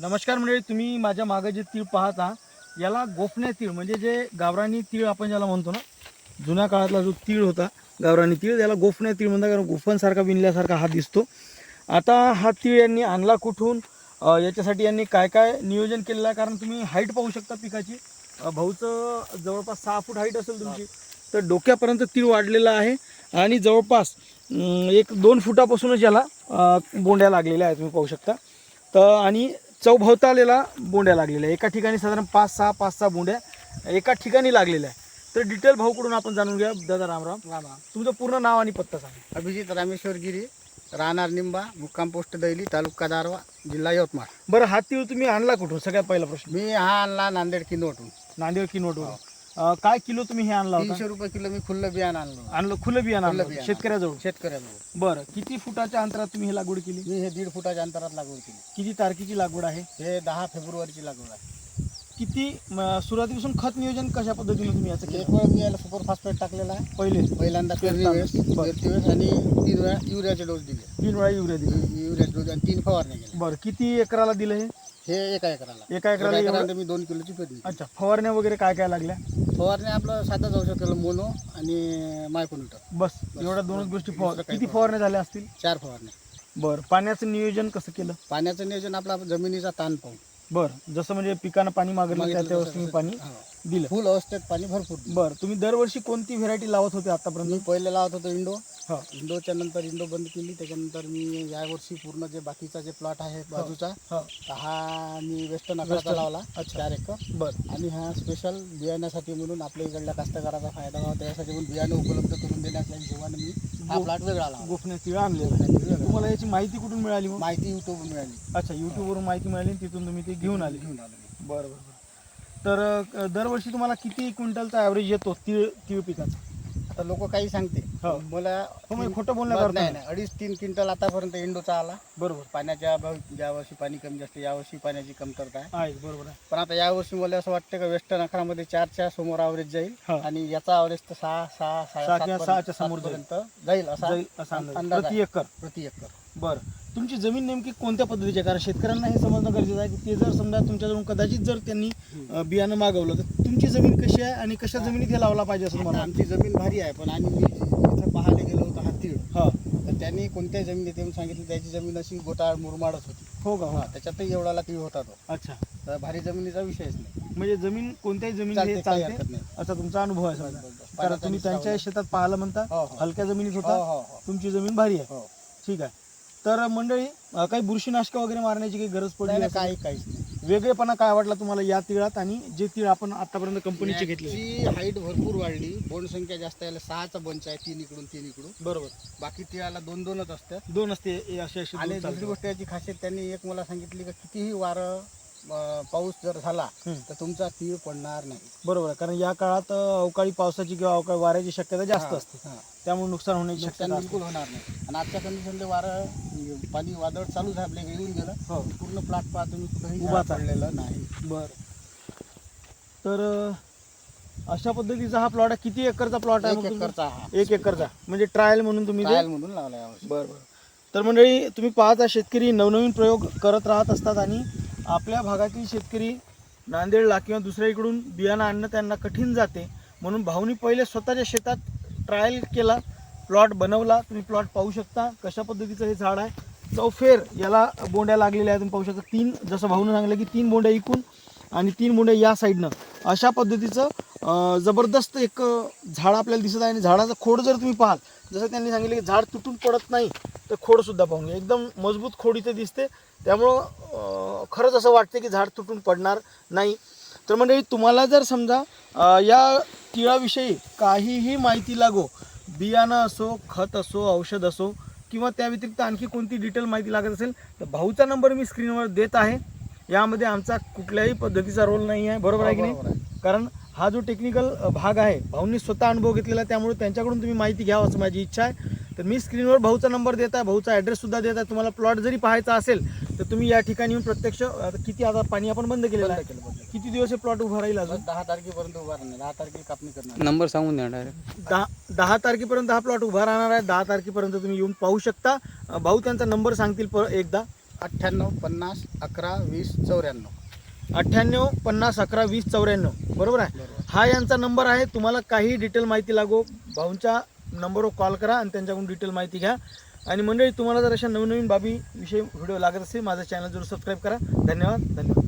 नमस्कार मंडळी तुम्ही माझ्या मागे जे तीळ पाहता याला गोफण्या तीळ म्हणजे जे गावरानी तीळ आपण ज्याला म्हणतो ना जुन्या काळातला जो तीळ होता गावरानी तीळ याला गोफण्या तीळ म्हणतात कारण गोफणसारखा विणल्यासारखा हा दिसतो. आता हा तीळ यांनी आणला कुठून? याच्यासाठी यांनी काय काय नियोजन केलेलं आहे? कारण तुम्ही हाईट पाहू शकता पिकाची. भाऊचं जवळपास सहा फूट हाईट असेल तुमची. तर डोक्यापर्यंत तीळ वाढलेला आहे आणि जवळपास एक दोन फुटापासूनच याला बोंड्या लागलेल्या आहेत तुम्ही पाहू शकता. तर आणि चौभवतालेला बोंड्या लागलेल्या एका ठिकाणी साधारण पाच सहा पाच सहा बोंड्या एका ठिकाणी लागलेल्या आहे. तर डिटेल भाऊकडून आपण जाणून घ्या दादा रामराम राम. राम तुमचं पूर्ण नाव आणि पत्ता सांगा. अभिजित रामेश्वर गिरी राहणार निंबा मुक्काम पोस्ट दैली तालुका दारवा जिल्हा यवतमाळ. बरं हा तीळ तुम्ही आणला कुठून? सगळ्यात पहिला प्रश्न. मी हा आणला नांदेड किनवटून. नांदेड की नोटवर अं, काय किलो तुम्ही हे आणला होता? तीनशे रुपये किलो मी खुल्लं बियाणं आणलो आणलं खुलं बियाणं आणलं खुलं होतं बियाणं. शेतकऱ्याजवळ? शेतकऱ्याजवळ. बरं किती फुटाच्या अंतरात तुम्ही हे लागवड केली? मी हे दीड फुटाच्या अंतरात लागवड केली. किती तारखेची लागवड आहे? हे दहा फेब्रुवारीची लागवड आहे. किती म, सुरुवातीपासून खत नियोजन कशा पद्धतीने तुम्ही याचं केलं? एक वेळ मी याला सुपर फॉस्फेट टाकलेला आहे. पहिले? पहिल्यांदा पेरणी वेळेस बरं. पेरती वेळेस आणि तीन वेळा युरियाचे डोस दिले. तीन वेळा युरिया दिली. युरियाचे डोस आणि तीन फवारण्या केल्या बरं किती एकराला दिलं हे? हे एका एकराला. एका एका एकराला एवढं- एकराला मी दोन किलोची पेरणी अच्छा फवारण्या वगैरे काय काय लागल्या? फवारणी आपलं साधं जाऊ केलं मोनो आणि मायकोनिटर. बस एवढ्या दोनच गोष्टी फवार दुसरं काही किती फवारण्या झाल्या असतील? चार फवारण्या बरं पाण्याचं नियोजन कसं केलं? पाण्याचं नियोजन आपला जमिनीचा ताण पाहून. बरं जसं म्हणजे पिकानं पाणी मागलं त्या मागितलं त्यावेळेस तसं- तुम्ही पाणी हो. दिलं. फुल अवस्थेत पाणी भरपूर दिलं. बरं तुम्ही दरवर्षी कोणती व्हेरायटी लावत होते आतापर्यंत? मी पहिले लावत होतो इंडो. हा. इंडोच्या नंतर इंडो बंद केली त्याच्यानंतर मी यावर्षी पूर्ण जे बाकीचा जे प्लॉट आहे बाजूचा हा. तर हा मी वेस्टर्न अकराचा Western. लावला अच्छा. चार एकर. बरं. आणि हा स्पेशल बियाण्यासाठी म्हणून आपल्या इकडल्या कास्तकाराचा फायदा व्हावा त्यासाठी म्हणून बियाणं उपलब्ध करून देण्याच्या हिशोबाने मी हा प्लॉट वेगळा लावला. गोफणे तिळ आणलेलं. तुम्हाला याची माहिती कुठून मिळाली मग? माहिती युट्यूब मिळाली. अच्छा युट्यूबवरून माहिती मिळाली आणि तिथून तुम्ही ते घेऊन आले. घेऊन आलो मी. बरं बरं बरं. तर अं, दरवर्षी तुम्हाला किती क्विंटलचा ॲव्हरेज येतो तीळ तीळ पिकाचा? आता लोक काही सांगते. हो. मला हो, म्हणजे खोटं बरं, बोलण्याकरता नाही नाही. नाही. अडीच तीन क्विंटल आतापर्यंत इंडोचा आला. बरोबर. पाण्याच्या अभाव यावर्षी पाणी कमी जास्त यावर्षी पाण्याची कमतरता आहे. आहे बरोबर आहे. पण आता यावर्षी मला असं वाटतं का वेस्टर्न अकरामध्ये चारच्या समोर आवरेज जाईल. आणि याचा आवरेज तर सहा सहा सहा किंवा सहाच्या समोर जाईल. जाईल असा जाईल असा अंदाज. प्रति. एकर. प्रति एकर. बरं. तुमची जमीन नेमकी कोणत्या पद्धतीची आहे? कारण शेतकऱ्यांना हे समजणं गरजेचं आहे की ते जर समजा तुमच्याकडून कदाचित जर त्यांनी अं, बियाणं मागवलं तर तुमची जमीन कशी आहे आणि कशा जमिनीत हे लावला पाहिजे असं आता तुम्हाला आमची जमीन भारी आहे पण मी इथं पाहायला गेलो होतो हा तीळ हा. तर त्यांनी कोणत्या जमिनीत येऊन सांगितलं त्याची जमीन अशी गोटाळ मुरमाडच होती. हो का? हो हा त्याच्यातही एवढाला तीळ होता तो. अच्छा. तर भारी जमिनीचा विषयच नाही. म्हणजे जमीन कोणत्याही जमीन चालते, हे काही चालते? हरकत नाही. असा तुमचा अनुभव आहे समजा. कारण तुम्ही त्यांच्या शेतात पाहायला म्हणता हो, हो. हलक्या जमिनीत हो होता हो हो. तुमची जमीन भारी आहे. हो. ठीक आहे. तर मंडळी अं, काही बुरशीनाशक वगैरे मारण्याची काही गरज पडली नाही, असेल? काही काहीच नाही. वेगळेपणा काय वाटला तुम्हाला या तिळात आणि जे तीळ आपण आतापर्यंत कंपनीचे घेतले याची हाईट भरपूर वाढली. बोंड संख्या जास्त याला सहाचा बंच आहे तीन इकडून तीन इकडून. बरोबर. बाकी तिळाला दोन दोनच असतात. दोन असते हे असे असे आणि दोन दुसरी चालतात. गोष्ट याची खासियत त्यांनी एक मला सांगितली का कितीही वारं पाऊस जर झाला. तर तुमचा तीळ पडणार नाही. बरोबर कारण या काळात अवकाळी पावसाची किंवा अवकाळी वाऱ्याची शक्यता जास्त असते. त्यामुळे नुकसान होण्याची शक्यता बिलकुल होणार नाही. आणि आजच्या कंडिशनला वारं पाणी वादळ चालू आपल्या येऊन गेलं हो. पूर्ण प्लॉट पहा तुम्ही कुठेही उभा पडलेलं नाही. बर. तर अशा पद्धतीचा हा प्लॉट आहे. किती एकरचा प्लॉट आहे? एकरचा एक एकरचा. म्हणजे ट्रायल म्हणून तुम्ही ट्रायल म्हणून लावला बरं बरं. तर मंडळी तुम्ही पाहता शेतकरी नवनवीन प्रयोग करत राहत असतात आणि आपल्या भागातील शेतकरी नांदेडला किंवा दुसऱ्या इकडून बियाणं आणणं त्यांना कठीण जाते. म्हणून भाऊनी पहिले स्वतःच्या शेतात ट्रायल केला प्लॉट बनवला तुम्ही प्लॉट पाहू शकता कशा पद्धतीचं हे झाड आहे. चौफेर याला बोंड्या लागलेल्या आहेत तुम्ही पाहू शकता. तीन जसं भाऊनं सांगितलं की तीन बोंड्या इकून आणि तीन बोंड्या या साईडनं अशा पद्धतीचं जबरदस्त एक झाड आपल्याला दिसत आहे आणि झाडाचं खोड जर तुम्ही पाहाल जसं त्यांनी सांगितलं की झाड तुटून पडत नाही तर खोडसुद्धा पाहून घ्या. एकदम मजबूत खोड इथे दिसते. त्यामुळं खरंच असं वाटते की झाड तुटून पडणार नाही. तर म्हणजे तुम्हाला जर समजा या तिळाविषयी काहीही माहिती लागो बियाणं असो खत असो औषध असो किंवा त्या व्यतिरिक्त आणखी कोणती डिटेल माहिती लागत असेल तर भाऊचा नंबर मी स्क्रीनवर देत आहे. यामध्ये आमचा कुठल्याही पद्धतीचा रोल नाही आहे. बरोबर आहे की नाही? कारण हा जो टेक्निकल भाग आहे भाऊंनी स्वतः अनुभव घेतलेला आहे त्यामुळे त्यांच्याकडून तुम्ही माहिती घ्यावं असं माझी इच्छा आहे. तर मी स्क्रीनवर भाऊचा नंबर देत आहे भाऊचा ॲड्रेससुद्धा देत आहे. तुम्हाला प्लॉट जरी पाहायचा असेल तर तुम्ही या ठिकाणी येऊन प्रत्यक्ष किती आता पाणी आपण बंद केलेलं आहे. किती दिवस हे प्लॉट उभा राहील अजून? दहा तारखेपर्यंत उभा राहणार दहा तारखेला कापणी करणार. नंबर सांगून द्या डायरेक्ट दहा दहा तारखेपर्यंत हा प्लॉट उभा राहणार आहे दहा तारखेपर्यंत तुम्ही येऊन पाहू शकता. भाऊ त्यांचा नंबर सांगतील प एकदा. अठ्ठ्याण्णव पन्नास अकरा वीस चौऱ्याण्णव. अठ्ठ्याण्णव पन्नास अकरा वीस चौऱ्याण्णव. बरोबर आहे? हा यांचा नंबर आहे. तुम्हाला काही डिटेल माहिती लागो. भाऊंच्या नंबरवर कॉल करा आणि त्यांच्याकडून डिटेल माहिती घ्या. आणि मंडळी तुम्हाला जर अशा नवनवीन बाबी विषयी व्हिडिओ लागत असेल माझं चॅनल जरूर सबस्क्राईब करा. धन्यवाद. धन्यवाद.